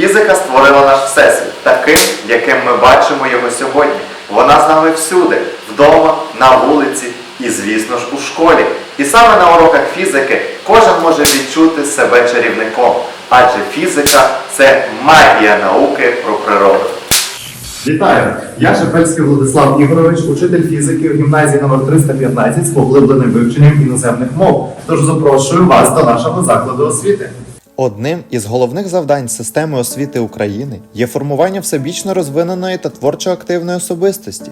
Фізика створила наш всесвіт таким, яким ми бачимо його сьогодні. Вона з нами всюди, вдома, на вулиці і, звісно ж, у школі. І саме на уроках фізики кожен може відчути себе чарівником, адже фізика це магія науки про природу. Вітаю! Я Шепельський Владислав Ігорович, учитель фізики у гімназії номер 315 з поглибленим вивченням іноземних мов. Тож запрошую вас до нашого закладу освіти. Одним із головних завдань системи освіти України є формування всебічно розвиненої та творчо активної особистості.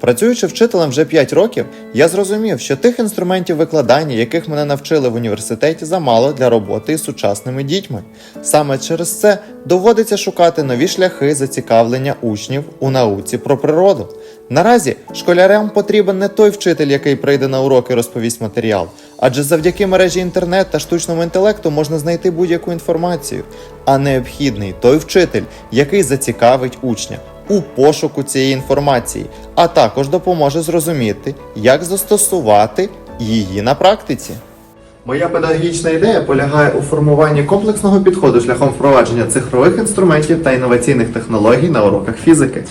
Працюючи вчителем вже 5 років, я зрозумів, що тих інструментів викладання, яких мене навчили в університеті, замало для роботи із сучасними дітьми. Саме через це доводиться шукати нові шляхи зацікавлення учнів у науці про природу. Наразі школярам потрібен не той вчитель, який прийде на уроки і розповість матеріал, адже завдяки мережі інтернет та штучному інтелекту можна знайти будь-яку інформацію, а необхідний той вчитель, який зацікавить учня у пошуку цієї інформації, а також допоможе зрозуміти, як застосувати її на практиці. Моя педагогічна ідея полягає у формуванні комплексного підходу шляхом впровадження цифрових інструментів та інноваційних технологій на уроках фізики.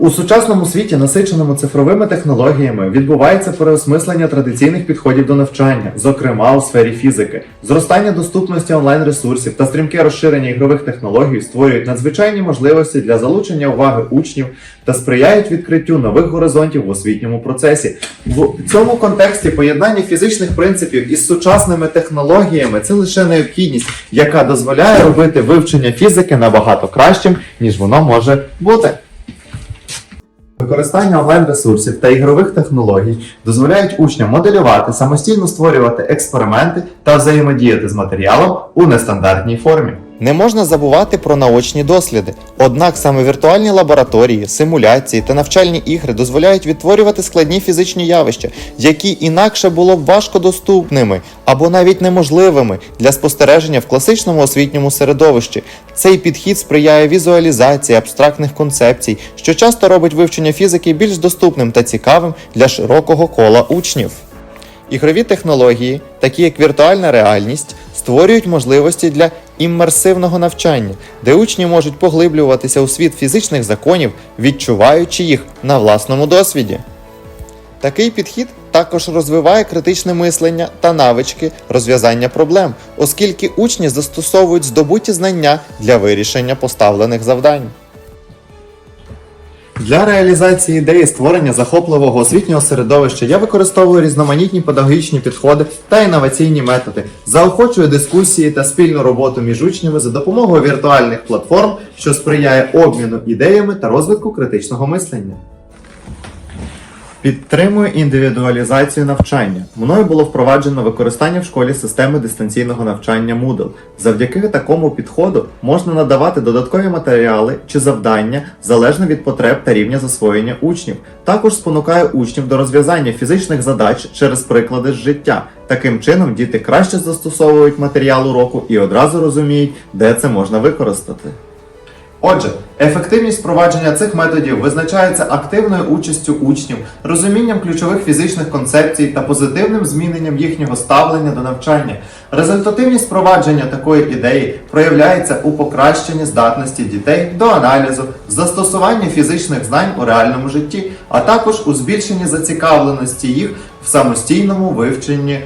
У сучасному світі, насиченому цифровими технологіями, відбувається переосмислення традиційних підходів до навчання, зокрема у сфері фізики. Зростання доступності онлайн-ресурсів та стрімке розширення ігрових технологій створюють надзвичайні можливості для залучення уваги учнів та сприяють відкриттю нових горизонтів в освітньому процесі. В цьому контексті поєднання фізичних принципів із сучасними технологіями це лише необхідність, яка дозволяє робити вивчення фізики набагато кращим, ніж воно може бути. Використання онлайн-ресурсів та ігрових технологій дозволяють учням моделювати, самостійно створювати експерименти та взаємодіяти з матеріалом у нестандартній формі. Не можна забувати про наочні досліди. Однак саме віртуальні лабораторії, симуляції та навчальні ігри дозволяють відтворювати складні фізичні явища, які інакше було б важко доступними або навіть неможливими для спостереження в класичному освітньому середовищі. Цей підхід сприяє візуалізації абстрактних концепцій, що часто робить вивчення фізики більш доступним та цікавим для широкого кола учнів. Ігрові технології, такі як віртуальна реальність, створюють можливості для іммерсивного навчання, де учні можуть поглиблюватися у світ фізичних законів, відчуваючи їх на власному досвіді. Такий підхід також розвиває критичне мислення та навички розв'язання проблем, оскільки учні застосовують здобуті знання для вирішення поставлених завдань. Для реалізації ідеї створення захопливого освітнього середовища я використовую різноманітні педагогічні підходи та інноваційні методи, заохочую дискусії та спільну роботу між учнями за допомогою віртуальних платформ, що сприяє обміну ідеями та розвитку критичного мислення. Підтримую індивідуалізацію навчання. Мною було впроваджено використання в школі системи дистанційного навчання Moodle. Завдяки такому підходу можна надавати додаткові матеріали чи завдання залежно від потреб та рівня засвоєння учнів. Також спонукає учнів до розв'язання фізичних задач через приклади з життя. Таким чином діти краще застосовують матеріал уроку і одразу розуміють, де це можна використати. Отже, ефективність впровадження цих методів визначається активною участю учнів, розумінням ключових фізичних концепцій та позитивним зміненням їхнього ставлення до навчання. Результативність впровадження такої ідеї проявляється у покращенні здатності дітей до аналізу, застосуванні фізичних знань у реальному житті, а також у збільшенні зацікавленості їх в самостійному вивченні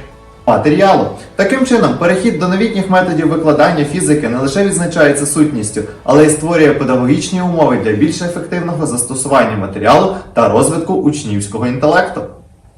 матеріалу. Таким чином, перехід до новітніх методів викладання фізики не лише відзначається сутністю, але й створює педагогічні умови для більш ефективного застосування матеріалу та розвитку учнівського інтелекту.